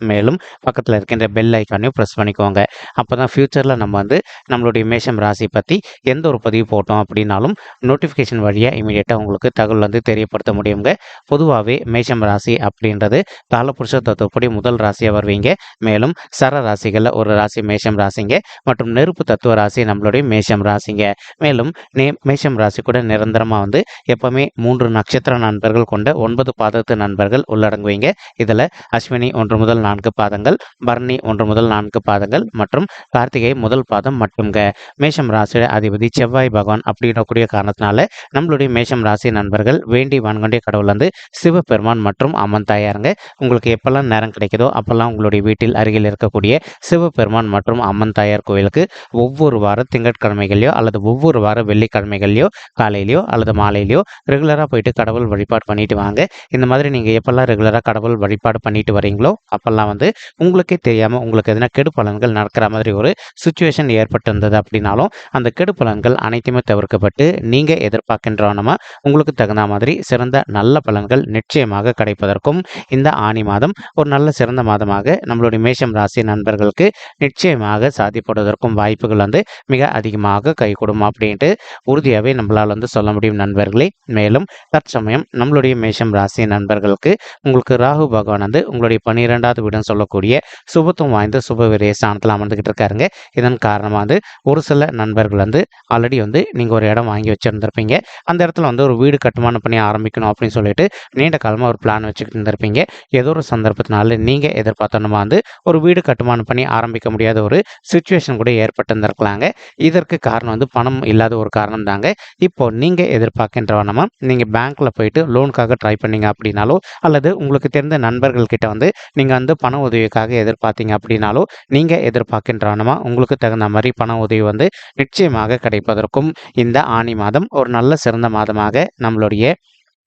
மேலும் பக்கத்தில் இருக்கின்ற பெல் ஐக்கானையும் ப்ரெஸ் பண்ணிக்கோங்க. அப்போ தான் ஃப்யூச்சரில் நம்ம வந்து நம்மளுடைய மேஷம் ராசி பற்றி எந்த ஒரு பதிவு போட்டோம் அப்படின்னாலும் நோட்டிஃபிகேஷன் வழியாக இமீடியட்டாக உங்களுக்கு தகவல் வந்து தெரியப்படுத்த முடியுங்க. பொதுவாகவே மேஷம் ராசி அப்படின்றது காலபுருஷ தத்துவப்படி முதல் ராசியாக வருவீங்க. மேலும் சர ராசிகளில் ஒரு ராசி மேஷம் ராசிங்க மற்றும் நெருப்பு தத்துவ ராசி நம்மளுடைய மேஷம் ராசிங்க. மேலும் நே மேஷம் ராசி கூட நிரந்தரமாக வந்து எப்பவுமே மூன்று நட்சத்திர நண்பர்கள் கொண்ட ஒன்பது பாதத்து நண்பர்கள் உள்ளடங்குவீங்க. இதில் அஸ்வினி ஒன்று முதல் நான்கு பாதங்கள் பரணி ஒன்று முதல் நான்கு பாதங்கள் மற்றும் கார்த்திகை முதல் பாதம் மட்டும்ங்க மேஷம் ராசி அதிபதி செவ்வாய் பகவான் அப்படின்றக்கூடிய காரணத்தினால நம்மளுடைய மேஷம் ராசி நண்பர்கள் வேண்டி வான்கொண்டே கடவுள் வந்து சிவபெருமான் மற்றும் அம்மன் தாயாருங்க. உங்களுக்கு எப்பெல்லாம் நேரம் கிடைக்குதோ அப்பெல்லாம் உங்களுடைய வீட்டில் அருகில் இருக்கக்கூடிய சிவபெருமான் மற்றும் அம்மன் தாயார் கோயிலுக்கு ஒவ்வொரு வார திங்கட்கிழமைகளையோ அல்லது ஒவ்வொரு வார வெள்ளிக்கிழமைகள்லையோ காலையிலையோ அல்லது மாலையிலையோ ரெகுலராக போயிட்டு கடவுள் வழிபாடு பண்ணிட்டு வாங்க. இந்த மாதிரி நீங்கள் எப்பெல்லாம் ரெகுலராக கடவுள் வழிபாடு பண்ணிட்டு வரீங்களோ அப்பெல்லாம் வந்து உங்களுக்கே தெரியாமல் உங்களுக்கு எதனா கெடு பலன்கள் நடக்கிற மாதிரி ஒரு சுச்சுவேஷன் ஏற்பட்டிருந்தது அப்படின்னாலும் அந்த கெடு பலன்கள் அனைத்துமே தவிர்க்கப்பட்டு நீங்கள் எதிர்பார்க்கின்றவனமா உங்களுக்கு தகுந்த மாதிரி சிறந்த நல்ல பலன்கள் நிச்சயமாக கிடைப்பதற்கும் இந்த ஆணி மாதம் ஒரு நல்ல சிறந்த மாதமாக நம்மளுடைய மேஷம் ராசி நண்பர்களுக்கு நிச்சயமாக சாதிப்படுவதற்கும் வாய்ப்புகள் வந்து மிக அதிகமாக கை கொடுமா அப்படின்ட்டு உறுதியாகவே நம்மளால் வந்து சொல்ல முடியும் நண்பர்களே. மேலும் தற்சமயம் நம்மளுடைய மேஷம் ராசி நண்பர்களுக்கு உங்களுக்கு ராகு பகவான் வந்து உங்களுடைய பன்னிரெண்டாவது வீடுன்னு சொல்லக்கூடிய சுபத்துவம் வாய்ந்த சுப விரய ஸ்தானத்தில் அமர்ந்துக்கிட்டு இருக்காருங்க. இதன் காரணமாக வந்து ஒரு சில நண்பர்கள் வந்து ஆல்ரெடி வந்து நீங்கள் ஒரு இடம் வாங்கி வச்சுருந்துருப்பீங்க. அந்த இடத்துல வந்து ஒரு வீடு கட்டுமானம் பண்ணி ஆரம்பிக்கணும் அப்படின்னு சொல்லிட்டு நீண்ட காலமாக ஒரு பிளான் வச்சுக்கிட்டு இருந்திருப்பீங்க. ஏதோ ஒரு சந்தர்ப்பத்தினால நீங்கள் எதிர்பார்த்தோன்னா வந்து ஒரு வீடு கட்டுமானம் பண்ணி ஆரம்பிக்க முடியாத ஒரு சுச்சுவேஷன் கூட ஏற்பட்டிருந்திருக்கலாங்க. இதற்கு காரணம் வந்து பணம் இல்லாத ஒரு காரணம் தாங்க. இப்போ நீங்கள் எதிர்பார்க்கின்ற வண்ணமாக நீங்கள் பேங்க்கில் போயிட்டு லோனுக்காக ட்ரை பண்ணீங்க அப்படின்னாலோ அல்லது உங்களுக்கு தெரிந்த நண்பர்கள் கிட்ட வந்து நீங்கள் வந்து பண உதவிக்காக எதிர்பார்த்தீங்க அப்படின்னாலும் நீங்கள் எதிர்பார்க்கின்றனமா? உங்களுக்கு தகுந்த மாதிரி பண உதவி வந்து நிச்சயமாக கிடைப்பதற்கும் இந்த ஆணி மாதம் ஒரு நல்ல சிறந்த மாதமாக நம்மளுடைய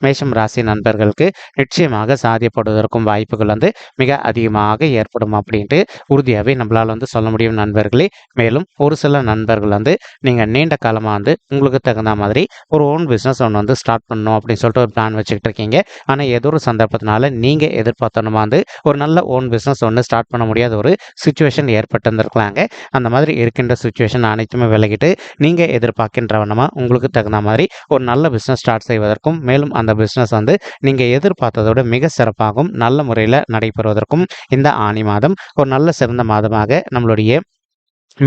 மேஷம் ராசி நண்பர்களுக்கு நிச்சயமாக சாதியப்படுவதற்கும் வாய்ப்புகள் வந்து மிக அதிகமாக ஏற்படும் அப்படின்ட்டு உறுதியாகவே நம்மளால் வந்து சொல்ல முடியும் நண்பர்களே. மேலும் ஒரு சில நண்பர்கள் வந்து நீங்கள் நீண்ட காலமாக வந்து உங்களுக்கு தகுந்த மாதிரி ஒரு ஓன் பிஸ்னஸ் ஒன்று வந்து ஸ்டார்ட் பண்ணணும் அப்படின்னு சொல்லிட்டு ஒரு பிளான் வச்சுக்கிட்டு இருக்கீங்க. ஆனால் ஏதோ ஒரு சந்தர்ப்பத்தினால நீங்கள் எதிர்பார்த்தணுமா வந்து ஒரு நல்ல ஓன் பிஸ்னஸ் ஒன்று ஸ்டார்ட் பண்ண முடியாத ஒரு சுச்சுவேஷன் ஏற்பட்டிருந்திருக்கலாங்க. அந்த மாதிரி இருக்கின்ற சுச்சுவேஷன் அனைத்துமே விலகிட்டு நீங்கள் எதிர்பார்க்கின்றவனமா உங்களுக்கு தகுந்த மாதிரி ஒரு நல்ல பிஸ்னஸ் ஸ்டார்ட் செய்வதற்கும் மேலும் அந்த அந்த பிஸ்னஸ் வந்து நீங்கள் எதிர்பார்த்ததோட மிக சிறப்பாகவும் நல்ல முறையில் நடைபெறுவதற்கும் இந்த ஆணி மாதம் ஒரு நல்ல சிறந்த மாதமாக நம்மளுடைய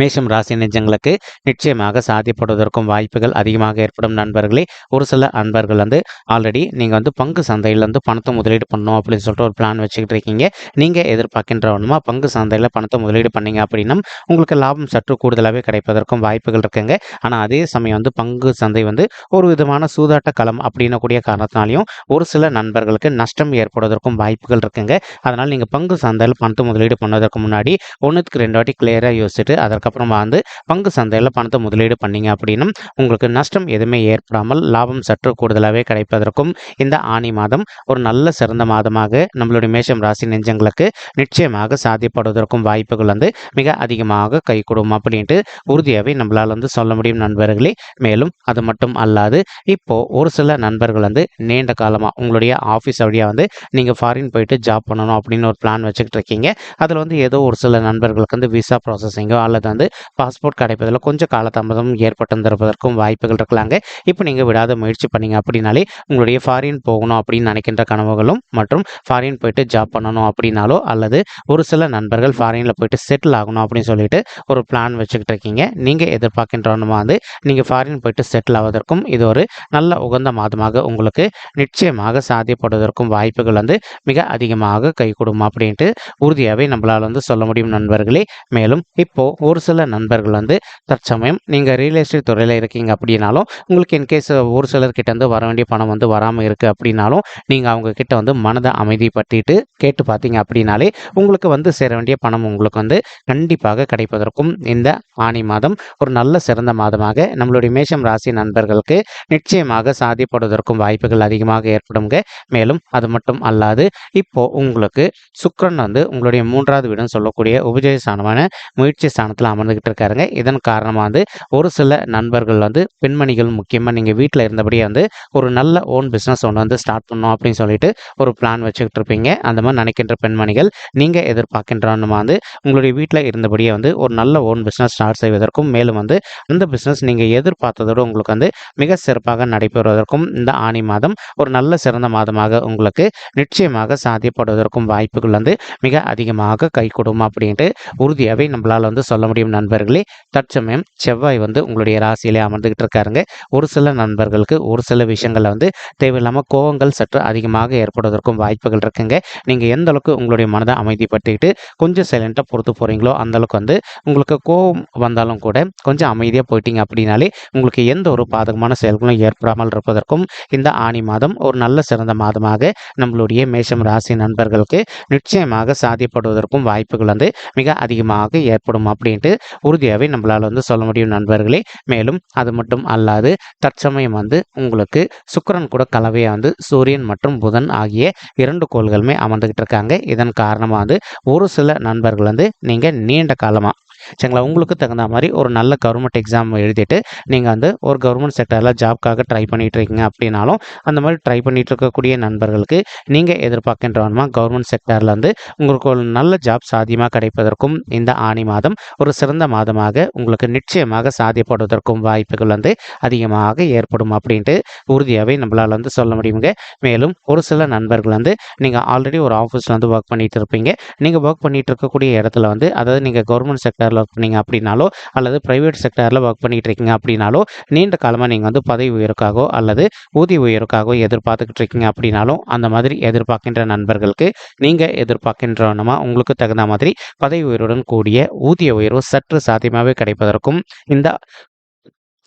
மேஷம் ராசி நெஞ்சங்களுக்கு நிச்சயமாக சாத்தியப்படுவதற்கும் வாய்ப்புகள் அதிகமாக ஏற்படும் நண்பர்களே. ஒரு சில நண்பர்கள் வந்து ஆல்ரெடி நீங்கள் வந்து பங்கு சந்தையில் வந்து பணத்தை முதலீடு பண்ணணும் அப்படின்னு சொல்லிட்டு ஒரு பிளான் வச்சுக்கிட்டு இருக்கீங்க. நீங்கள் எதிர்பார்க்கின்றவனுமா பங்கு சந்தையில் பணத்தை முதலீடு பண்ணீங்க அப்படின்னா உங்களுக்கு லாபம் சற்று கூடுதலாகவே கிடைப்பதற்கும் வாய்ப்புகள் இருக்குங்க. ஆனால் அதே சமயம் வந்து பங்கு சந்தை வந்து ஒரு விதமான சூதாட்ட களம் அப்படின்னக்கூடிய காரணத்தினாலையும் ஒரு சில நண்பர்களுக்கு நஷ்டம் ஏற்படுவதற்கும் வாய்ப்புகள் இருக்குங்க. அதனால் நீங்கள் பங்கு சந்தையில் பணத்தை முதலீடு பண்ணதற்கு முன்னாடி ஒன்றுக்கு ரெண்டு வாட்டி கிளியராக யோசிச்சுட்டு அதை அதுக்கப்புறமா வந்து பங்கு சந்தையில் பணத்தை முதலீடு பண்ணீங்க அப்படின்னா உங்களுக்கு நஷ்டம் எதுவுமே ஏற்படாமல் லாபம் சற்று கூடுதலாகவே கிடைப்பதற்கும் இந்த ஆணி மாதம் ஒரு நல்ல சிறந்த மாதமாக நம்மளுடைய மேஷம் ராசி நெஞ்சங்களுக்கு நிச்சயமாக சாத்தியப்படுவதற்கும் வாய்ப்புகள் வந்து மிக அதிகமாக கை கொடுக்கும் அப்படின்ட்டு உறுதியாகவே நம்மளால் வந்து சொல்ல முடியும் நண்பர்களே. மேலும் அது மட்டும் அல்லாது இப்போது ஒரு சில நண்பர்கள் வந்து நீண்ட காலமாக உங்களுடைய ஆஃபீஸ் வழியாக வந்து நீங்கள் ஃபாரின் போயிட்டு ஜாப் பண்ணணும் அப்படின்னு ஒரு பிளான் வச்சுக்கிட்டு இருக்கீங்க. அதில் வந்து ஏதோ ஒரு சில நண்பர்களுக்கு வந்து விசா ப்ராசஸிங்கோ அல்லது வந்து பாஸ்போர்ட் கிடைப்பதில் கொஞ்சம் காலதாமதம் ஏற்பட்டிருப்பதற்கும் வாய்ப்புகள் இருக்கலாங்க. இப்போ நீங்கள் விடாத முயற்சி பண்ணீங்க அப்படின்னாலே உங்களுடைய ஃபாரின் போகணும் அப்படின்னு நினைக்கின்ற கனவுகளும் மற்றும் ஃபாரின் போயிட்டு ஜாப் பண்ணணும் அப்படின்னாலோ அல்லது ஒரு சில நண்பர்கள் ஃபாரினில் போயிட்டு செட்டில் ஆகணும் அப்படின்னு சொல்லிட்டு ஒரு பிளான் வச்சுக்கிட்டு இருக்கீங்க. நீங்கள் எதிர்பார்க்கின்றவனுமா வந்து நீங்கள் ஃபாரின் போயிட்டு செட்டில் ஆவதற்கும் இது ஒரு நல்ல உகந்த மாதமாக உங்களுக்கு நிச்சயமாக சாத்தியப்படுவதற்கும் வாய்ப்புகள் வந்து மிக அதிகமாக கை கொடுமா அப்படின்ட்டு உறுதியாகவே நம்மளால் வந்து சொல்ல முடியும் நண்பர்களே. மேலும் இப்போ ஒரு ஒரு சில நண்பர்கள் வந்து தற்சமயம் நீங்கள் ரியல் எஸ்டேட் துறையில் இருக்கீங்க அப்படின்னாலும் உங்களுக்கு இன்கேஸ் ஒரு சிலர்கிட்ட இருந்து வர வேண்டிய பணம் வந்து வராமல் இருக்குது அப்படின்னாலும் நீங்கள் அவங்கக்கிட்ட வந்து மனதை அமைதிப்படுத்திட்டு கேட்டு பார்த்தீங்க அப்படின்னாலே உங்களுக்கு வந்து சேர வேண்டிய பணம் உங்களுக்கு வந்து கண்டிப்பாக கிடைப்பதற்கும் இந்த ஆணி மாதம் ஒரு நல்ல சிறந்த மாதமாக நம்மளுடைய மேஷம் ராசி நண்பர்களுக்கு நிச்சயமாக சாதிப்படுவதற்கும் வாய்ப்புகள் அதிகமாக ஏற்படுங்க மேலும் அது மட்டும் அல்லாது இப்போ உங்களுக்கு சுக்கரன் வந்து உங்களுடைய மூன்றாவது வீடுன்னு சொல்லக்கூடிய உபஜய ஸ்தானமான முயற்சி ஸ்தானத்தில் அமர்ந்துகிட்டு இருக்காருங்க. இதன் காரணமாக வந்து ஒரு சில நண்பர்கள் வந்து பெண்மணிகள் முக்கியமாக நீங்கள் வீட்டில் இருந்தபடியே வந்து ஒரு நல்ல ஓன் பிஸ்னஸ் ஒன்று வந்து ஸ்டார்ட் பண்ணோம் அப்படின்னு சொல்லிட்டு ஒரு பிளான் வச்சுக்கிட்டு இருப்பீங்க. அந்த மாதிரி நினைக்கின்ற பெண்மணிகள் நீங்கள் எதிர்பார்க்கின்றவனுமா வந்து உங்களுடைய வீட்டில் இருந்தபடியே வந்து ஒரு நல்ல ஓன் பிஸ்னஸ் ஸ்டார்ட் செய்வதற்கும் மேலும் வந்து அந்த பிஸ்னஸ் நீங்கள் எதிர்பார்த்ததோடு உங்களுக்கு வந்து மிக சிறப்பாக நடைபெறுவதற்கும் இந்த ஆணி மாதம் ஒரு நல்ல சிறந்த மாதமாக உங்களுக்கு நிச்சயமாக சாத்தியப்படுவதற்கும் வாய்ப்புகள் வந்து மிக அதிகமாக கை கொடுக்கும் அப்படின்ட்டு உறுதியாகவே நம்மளால் வந்து சொல்ல முடியும். நண்பர்களே. தற்சமயம் செவ்வாய் வந்து உங்களுடைய ராசியிலே அமர்ந்துகிட்டு இருக்காருங்க ஒரு சில நண்பர்களுக்கு ஒரு சில விஷயங்களில் வந்து தேவையில்லாமல் கோவங்கள் சற்று அதிகமாக ஏற்படுவதற்கும் வாய்ப்புகள் இருக்குங்க. நீங்கள் எந்த அளவுக்கு உங்களுடைய மனதை அமைதிப்படுத்திக்கிட்டு கொஞ்சம் சைலண்ட்டாக பொறுத்து போகிறீங்களோ அந்தளவுக்கு வந்து உங்களுக்கு கோவம் வந்தாலும் கூட கொஞ்சம் அமைதியாக போயிட்டீங்க அப்படின்னாலே உங்களுக்கு எந்த ஒரு பாதகமான செயல்களும் ஏற்படாமல் இருப்பதற்கும் இந்த ஆணி மாதம் ஒரு நல்ல சிறந்த மாதமாக நம்மளுடைய மேஷம் ராசி நண்பர்களுக்கு நிச்சயமாக சாதிப்படுவதற்கும் வாய்ப்புகள் வந்து மிக அதிகமாக ஏற்படும் அப்படின்னு அப்படின்ட்டு உறுதியாகவே நம்மளால் வந்து சொல்ல முடியும் நண்பர்களே. மேலும் அது மட்டும் அல்லாது தற்சமயம் வந்து உங்களுக்கு சுக்கரன் கூட கலவையாக வந்து சூரியன் மற்றும் புதன் ஆகிய இரண்டு கோள்களுமே அமர்ந்துகிட்டு இருக்காங்க. இதன் காரணமாக வந்து ஒரு சில நண்பர்கள் வந்து நீங்கள் நீண்ட காலமாக சரிங்களா? உங்களுக்கு தகுந்த மாதிரி ஒரு நல்ல கவர்மெண்ட் எக்ஸாம் எழுதிட்டு நீங்கள் வந்து ஒரு கவர்மெண்ட் செக்டரில் ஜாப்க்காக ட்ரை பண்ணிகிட்டு இருக்கீங்க அப்படின்னாலும் அந்த மாதிரி ட்ரை பண்ணிட்டு இருக்கக்கூடிய நண்பர்களுக்கு நீங்கள் எதிர்பார்க்கின்றவனுமா கவர்மெண்ட் செக்டரில் வந்து உங்களுக்கு ஒரு நல்ல ஜாப் சாத்தியமாக கிடைப்பதற்கும் இந்த ஆணி மாதம் ஒரு சிறந்த மாதமாக உங்களுக்கு நிச்சயமாக சாத்தியப்படுவதற்கும் வாய்ப்புகள் வந்து அதிகமாக ஏற்படும் அப்படின்ட்டு உறுதியாகவே நம்மளால் வந்து சொல்ல முடியுங்க. மேலும் ஒரு சில நண்பர்கள் வந்து நீங்கள் ஆல்ரெடி ஒரு ஆஃபீஸில் வந்து ஒர்க் பண்ணிட்டு இருப்பீங்க. நீங்கள் ஒர்க் பண்ணிட்டு இருக்கக்கூடிய இடத்துல வந்து அதாவது நீங்கள் கவர்மெண்ட் செக்டரில் ஒர்க் பண்ணீங்க அப்படின்னாலோ அல்லது ப்ரைவேட் செக்டரில் ஒர்க் பண்ணிகிட்டு இருக்கீங்க அப்படின்னாலோ நீண்ட காலமாக நீங்கள் வந்து பதவி உயர்வுக்காகவோ அல்லது ஊதிய உயர்வுக்காகவோ எதிர்பார்த்துக்கிட்டு இருக்கீங்க அப்படின்னாலும் அந்த மாதிரி எதிர்பார்க்கின்ற நண்பர்களுக்கு நீங்கள் எதிர்பார்க்கின்றனமா உங்களுக்கு தகுந்த மாதிரி பதவி உயர்வுடன் கூடிய ஊதிய உயர்வு சற்று சாத்தியமாகவே கிடைப்பதற்கும் இந்த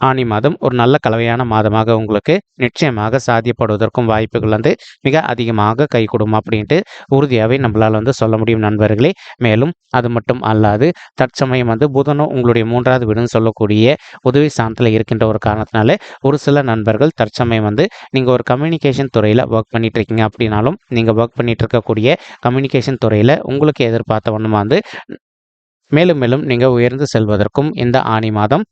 ஆனி மாதம் ஒரு நல்ல கலவையான மாதமாக உங்களுக்கு நிச்சயமாக சாத்தியப்படுவதற்கும் வாய்ப்புகள் வந்து மிக அதிகமாக கை கொடுக்கும் அப்படின்ட்டு உறுதியாகவே நம்மளால் வந்து சொல்ல முடியும் நண்பர்களே. மேலும் அது மட்டும் அல்லாது தற்சமயம் வந்து புதனும் உங்களுடைய மூன்றாவது வீடுன்னு சொல்லக்கூடிய உதவி சாணத்தில் இருக்கின்ற ஒரு காரணத்தினால ஒரு சில நண்பர்கள் தற்சமயம் வந்து நீங்கள் ஒரு கம்யூனிகேஷன் துறையில் ஒர்க் பண்ணிட்டு இருக்கீங்க அப்படின்னாலும் நீங்கள் ஒர்க் பண்ணிட்டு இருக்கக்கூடிய கம்யூனிகேஷன் துறையில் உங்களுக்கு எதிர்பார்த்த ஒன்றுமா வந்து மேலும் மேலும் நீங்கள் உயர்ந்து செல்வதற்கும் இந்த ஆணி மாதம்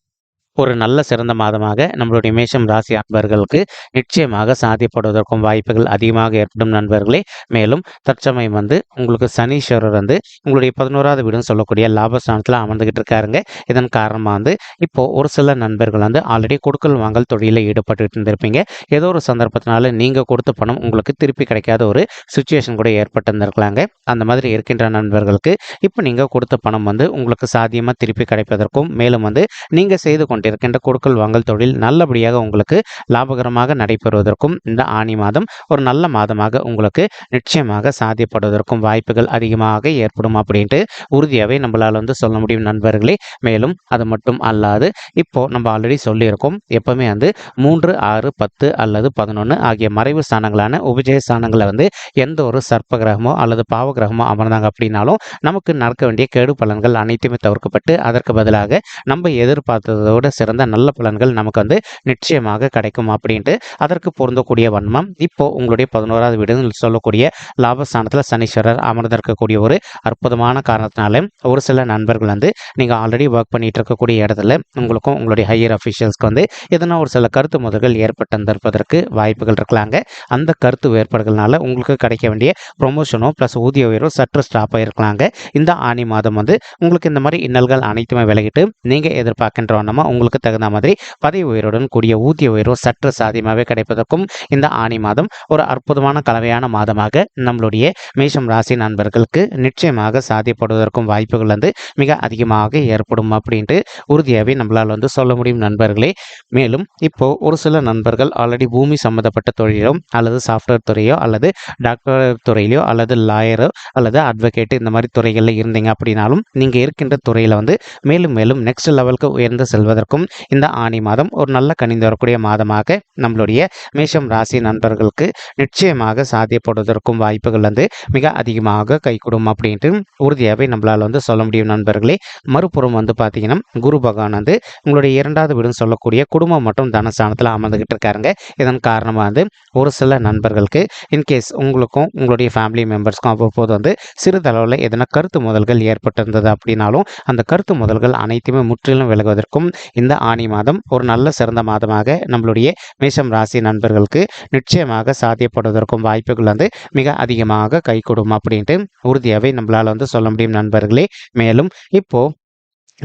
ஒரு நல்ல சிறந்த மாதமாக நம்மளுடைய மேஷம் ராசி அன்பர்களுக்கு நிச்சயமாக சாதிப்படுவதற்கும் வாய்ப்புகள் அதிகமாக ஏற்படும் நண்பர்களே. மேலும் தற்சமயம் வந்து உங்களுக்கு சனீஸ்வரர் வந்து உங்களுடைய பதினோராவது வீடுன்னு சொல்லக்கூடிய லாபஸ்தானத்தில் அமர்ந்துகிட்டு இருக்காருங்க. இதன் காரணமாக வந்து இப்போ ஒரு சில நண்பர்கள் வந்து ஆல்ரெடி கொடுக்கல் வாங்கல் தொழிலில் ஈடுபட்டு இருந்திருப்பீங்க. ஏதோ ஒரு சந்தர்ப்பத்தினால நீங்கள் கொடுத்த பணம் உங்களுக்கு திருப்பி கிடைக்காத ஒரு சுச்சுவேஷன் கூட ஏற்பட்டிருந்திருக்கலாங்க. அந்த மாதிரி இருக்கின்ற நண்பர்களுக்கு இப்போ நீங்கள் கொடுத்த பணம் வந்து உங்களுக்கு சாத்தியமாக திருப்பி கிடைப்பதற்கும் மேலும் வந்து நீங்கள் செய்து கொண்டு இருக்கின்ற கொடுக்கல் வாங்கல் தொழில் நல்லபடியாக உங்களுக்கு லாபகரமாக நடைபெறுவதற்கும் இந்த ஆணி மாதம் ஒரு நல்ல மாதமாக உங்களுக்கு நிச்சயமாக சாத்தியப்படுவதற்கும் வாய்ப்புகள் அதிகமாக ஏற்படும் அப்படின்ட்டு உறுதியாகவே நம்மளால் வந்து சொல்ல முடியும் நண்பர்களே. மேலும் அது மட்டும் அல்லாது இப்போ நம்ம ஆல்ரெடி சொல்லியிருக்கோம். எப்பவுமே வந்து மூன்று ஆறு பத்து அல்லது பதினொன்று ஆகிய மறைவு ஸ்தானங்களான உபஜய ஸ்தானங்களை வந்து எந்த ஒரு சர்ப்ப கிரகமோ அல்லது பாவ கிரகமோ அமர்ந்தாங்க அப்படின்னாலும் நமக்கு நடக்க வேண்டிய கேடு பலன்கள் அனைத்துமே தவிர்க்கப்பட்டு அதற்கு பதிலாக நம்ம எதிர்பார்த்ததோடு சிறந்த நல்ல பலன்கள் நமக்கு வந்து நிச்சயமாக கிடைக்கும் அப்படின்ட்டு அதற்கு பொருந்தக்கூடிய வன்மம். இப்போ உங்களுடைய பதினோராவது வீடுன்னு சொல்லக்கூடிய லாபஸ்தானத்தில் சனீஸ்வரர் அமர்ந்திருக்கக்கூடிய ஒரு அற்புதமான காரணத்தினால ஒரு சில நண்பர்கள் வந்து நீங்கள் ஆல்ரெடி ஒர்க் பண்ணிட்டு இருக்கக்கூடிய இடத்துல உங்களுக்கும் உங்களுடைய ஹையர் அஃபிஷியல்ஸ்க்கு வந்து எதனா ஒரு சில கருத்து முதல்கள் ஏற்பட்டு வாய்ப்புகள் இருக்கலாங்க. அந்த கருத்து வேறுபாடுகள்னால உங்களுக்கு கிடைக்க வேண்டிய ப்ரொமோஷனோ ப்ளஸ் ஊதிய உயர்வோ சற்று ஸ்டாப் ஆகிருக்கலாங்க இந்த ஆணி மாதம் வந்து உங்களுக்கு இந்த மாதிரி இன்னல்கள் அனைத்துமே விலகிட்டு நீங்கள் எதிர்பார்க்கின்ற வண்ணமாக உங்களுக்கு தகுந்த மாதிரி பதவி உயருடன் கூடிய ஊதிய உயர்வு சற்று சாதியமாகவே கிடைப்பதற்கும் இந்த ஆணி மாதம் ஒரு அற்புதமான கலவையான மாதமாக நம்மளுடைய மேஷம் ராசி நண்பர்களுக்கு நிச்சயமாக சாதியப்படுவதற்கும் வாய்ப்புகள் வந்து மிக அதிகமாக ஏற்படும் அப்படின்ட்டு உறுதியாகவே நம்மளால் வந்து சொல்ல முடியும் நண்பர்களே. மேலும் இப்போ ஒரு சில நண்பர்கள் ஆல்ரெடி பூமி சம்மந்தப்பட்ட தொழிலோ அல்லது சாஃப்ட்வேர் துறையோ அல்லது டாக்டர் துறையிலையோ அல்லது லாயரோ அல்லது அட்வொகேட் இந்த மாதிரி துறைகளில் இருந்தீங்க அப்படின்னாலும் நீங்கள் இருக்கின்ற துறையில் வந்து மேலும் மேலும் நெக்ஸ்ட் லெவலுக்கு உயர்ந்து இருக்கும். இந்த ஆணி மாதம் ஒரு நல்ல கணிந்து வரக்கூடிய மாதமாக நம்மளுடைய மேஷம் ராசி நண்பர்களுக்கு நிச்சயமாக சாத்தியப்படுவதற்கும் வாய்ப்புகள் வந்து மிக அதிகமாக கைகூடும் அப்படின்ட்டு உறுதியாகவே நம்மளால் வந்து சொல்ல முடியும் நண்பர்களே. மறுபுறம் வந்து பார்த்தீங்கன்னா குரு பகவான் வந்து உங்களுடைய இரண்டாவது வீடுன்னு சொல்லக்கூடிய குடும்பம் மற்றும் தனஸ்தானத்தில் அமர்ந்துகிட்டு இருக்காருங்க. இதன் காரணமாக வந்து ஒரு சில நண்பர்களுக்கு இன்கேஸ் உங்களுக்கும் உங்களுடைய ஃபேமிலி மெம்பர்ஸ்க்கும் அவ்வப்போது வந்து சிறிதளவில் எதனா கருத்து முதல்கள் ஏற்பட்டிருந்தது அப்படின்னாலும் அந்த கருத்து முதல்கள் அனைத்துமே முற்றிலும் விலகுவதற்கும் இந்த ஆணி மாதம் ஒரு நல்ல சிறந்த மாதமாக நம்மளுடைய மேஷம் ராசி நண்பர்களுக்கு நிச்சயமாக சாத்தியப்படுவதற்கும் வாய்ப்புகள் வந்து மிக அதிகமாக கைகூடும் அப்படின்ட்டு உறுதியாகவே நம்மளால் வந்து சொல்ல முடியும் நண்பர்களே. மேலும் இப்போ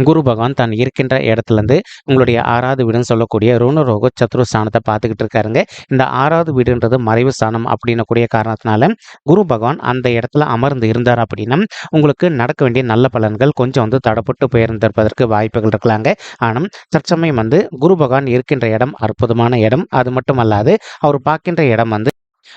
குரு பகவான் தான் இருக்கின்ற இடத்துலேருந்து உங்களுடைய ஆறாவது வீடுன்னு சொல்லக்கூடிய ருணரோக சத்ரு ஸ்தானத்தை பார்த்துக்கிட்டு இருக்காருங்க. இந்த ஆறாவது வீடுன்றது மறைவு ஸ்தானம் அப்படின்னக்கூடிய காரணத்தினால குரு பகவான் அந்த இடத்துல அமர்ந்து இருந்தார் அப்படின்னா உங்களுக்கு நடக்க வேண்டிய நல்ல பலன்கள் கொஞ்சம் வந்து தடப்பட்டு போயிருந்திருப்பதற்கு வாய்ப்புகள் இருக்கலாங்க. ஆனால் தற்சமயம் வந்து குரு பகவான் இருக்கின்ற இடம் அற்புதமான இடம். அது மட்டும் அல்லாது அவர் பார்க்கின்ற இடம் வந்து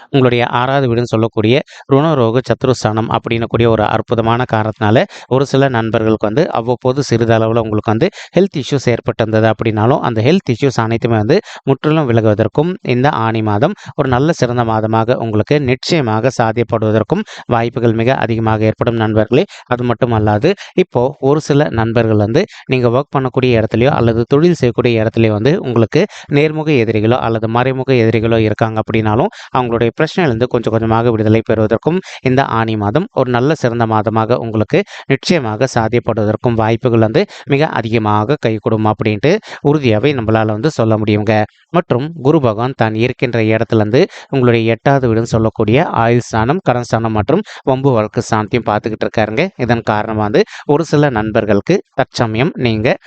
உங்களுடைய ஆறாவது வீடுன்னு சொல்லக்கூடிய ருணரோக சத்ருஸ்தானம் அப்படின்னக்கூடிய ஒரு அற்புதமான காரணத்தினால ஒரு சில நண்பர்களுக்கு வந்து அவ்வப்போது சிறிதளவில் உங்களுக்கு வந்து ஹெல்த் இஷ்யூஸ் ஏற்பட்டிருந்தது அப்படின்னாலும் அந்த ஹெல்த் இஷ்யூஸ் அனைத்துமே வந்து முற்றிலும் விலகுவதற்கும் இந்த ஆணி மாதம் ஒரு நல்ல சிறந்த மாதமாக உங்களுக்கு நிச்சயமாக சாத்தியப்படுவதற்கும் வாய்ப்புகள் மிக அதிகமாக ஏற்படும் நண்பர்களே. அது மட்டும் அல்லாது இப்போ ஒரு சில நண்பர்கள் வந்து நீங்கள் ஒர்க் பண்ணக்கூடிய இடத்துலையோ அல்லது தொழில் செய்யக்கூடிய இடத்துலையோ வந்து உங்களுக்கு நேர்முக எதிரிகளோ அல்லது மறைமுக எதிரிகளோ இருக்காங்க அப்படின்னாலும் அவங்களுடைய பிரச்சனையிலிருந்து கொஞ்சம் கொஞ்சமாக விடுதலை பெறுவதற்கும் இந்த ஆணி மாதம் ஒரு நல்ல சிறந்த மாதமாக உங்களுக்கு நிச்சயமாக சாத்தியப்படுவதற்கும் வாய்ப்புகள் வந்து மிக அதிகமாக கை கொடுக்கும் அப்படின்ட்டு உறுதியாகவே நம்மளால் வந்து சொல்ல முடியுங்க. மற்றும் குரு பகவான் தான் இருக்கின்ற இடத்துலேருந்து உங்களுடைய எட்டாவது வீடுன்னு சொல்லக்கூடிய ஆயுள் ஸ்தானம் கடன் ஸ்தானம் மற்றும் வம்பு வழக்கு ஸ்தானத்தையும் பார்த்துக்கிட்டு இருக்காருங்க. இதன் காரணமாக வந்து ஒரு சில நண்பர்களுக்கு தற்சமயம் நீங்கள்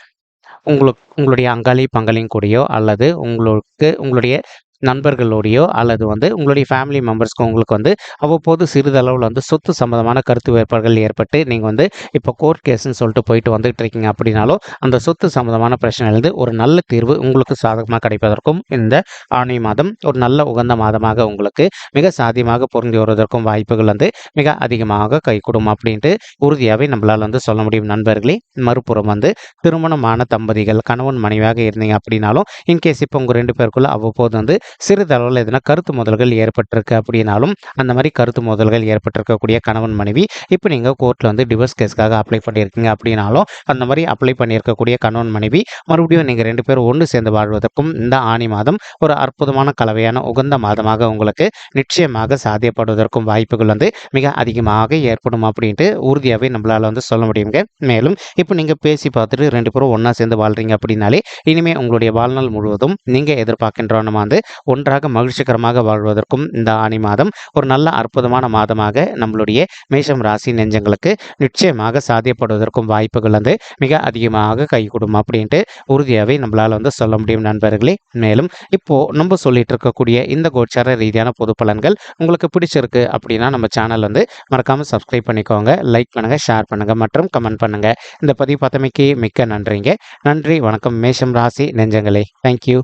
உங்களுக்கு உங்களுடைய அங்காளி பங்காளியும் கூடயோ அல்லது உங்களுக்கு உங்களுடைய நண்பர்களோடையோ அல்லது வந்து உங்களுடைய ஃபேமிலி மெம்பர்ஸ்க்கும் உங்களுக்கு வந்து அவ்வப்போது சிறிதளவில் வந்து சொத்து சம்மந்தமான கருத்து வேறுபாடுகள் ஏற்பட்டு நீங்கள் வந்து இப்போ கோர்ட் கேஸ்ன்னு சொல்லிட்டு போயிட்டு வந்துட்டு இருக்கீங்க அப்படின்னாலும் அந்த சொத்து சம்மந்தமான பிரச்சனையிலிருந்து ஒரு நல்ல தீர்வு உங்களுக்கு சாதகமாக கிடைப்பதற்கும் இந்த ஆணி மாதம் ஒரு நல்ல உகந்த மாதமாக உங்களுக்கு மிக சாதியமாக பொருந்தி வருவதற்கும் வாய்ப்புகள் வந்து மிக அதிகமாக கைகூடும் அப்படின்ட்டு உறுதியாகவே நம்மளால் வந்து சொல்ல முடியும். நண்பர்களே மறுபுறம் வந்து திருமணமான தம்பதிகள் கணவன் மனைவியாக இருந்தீங்க அப்படின்னாலும் இன்கேஸ் இப்போ உங்கள் ரெண்டு பேருக்குள்ள அவ்வப்போது வந்து சிறிதளவில் எதுனா கருத்து மோதல்கள் ஏற்பட்டிருக்கு அப்படின்னாலும் அந்த மாதிரி கருத்து மோதல்கள் ஏற்பட்டிருக்கக்கூடிய கணவன் மனைவி இப்போ நீங்கள் கோர்ட்டில் வந்து டிவோர்ஸ் கேஸ்க்காக அப்ளை பண்ணியிருக்கீங்க அப்படின்னாலும் அந்த மாதிரி அப்ளை பண்ணியிருக்கக்கூடிய கணவன் மனைவி மறுபடியும் நீங்கள் ரெண்டு பேரும் ஒன்று சேர்ந்து வாழ்வதற்கும் இந்த ஆணி மாதம் ஒரு அற்புதமான கலவையான உகந்த மாதமாக உங்களுக்கு நிச்சயமாக சாத்தியப்படுவதற்கும் வாய்ப்புகள் வந்து மிக அதிகமாக ஏற்படும் அப்படின்ட்டு உறுதியாகவே நம்மளால் வந்து சொல்ல முடியுங்க. மேலும் இப்போ நீங்கள் பேசி பார்த்துட்டு ரெண்டு பேரும் ஒன்றா சேர்ந்து வாழ்றீங்க அப்படின்னாலே இனிமேல் உங்களுடைய வாழ்நாள் முழுவதும் நீங்கள் எதிர்பார்க்கின்ற வந்து ஒன்றாக மகிழ்ச்சிகரமாக வாழ்வதற்கும் இந்த ஆணி மாதம் ஒரு நல்ல அற்புதமான மாதமாக நம்மளுடைய மேஷம் ராசி நெஞ்சங்களுக்கு நிச்சயமாக சாத்தியப்படுவதற்கும் வாய்ப்புகள் வந்து மிக அதிகமாக கைகூடும் அப்படின்ட்டு உறுதியாகவே நம்மளால் வந்து சொல்ல முடியும் நண்பர்களே. மேலும் இப்போ நம்ம சொல்லிட்டு இருக்கக்கூடிய இந்த கோச்சார ரீதியான பொது பலன்கள் உங்களுக்கு பிடிச்சிருக்கு அப்படின்னா நம்ம சேனல் வந்து மறக்காமல் சப்ஸ்கிரைப் பண்ணிக்கோங்க லைக் பண்ணுங்க ஷேர் பண்ணுங்க மற்றும் கமெண்ட் பண்ணுங்க. இந்த பதிவு பார்த்தமைக்கு மிக்க நன்றிங்க. நன்றி வணக்கம் மேஷம் ராசி நெஞ்சங்களே. தேங்க்யூ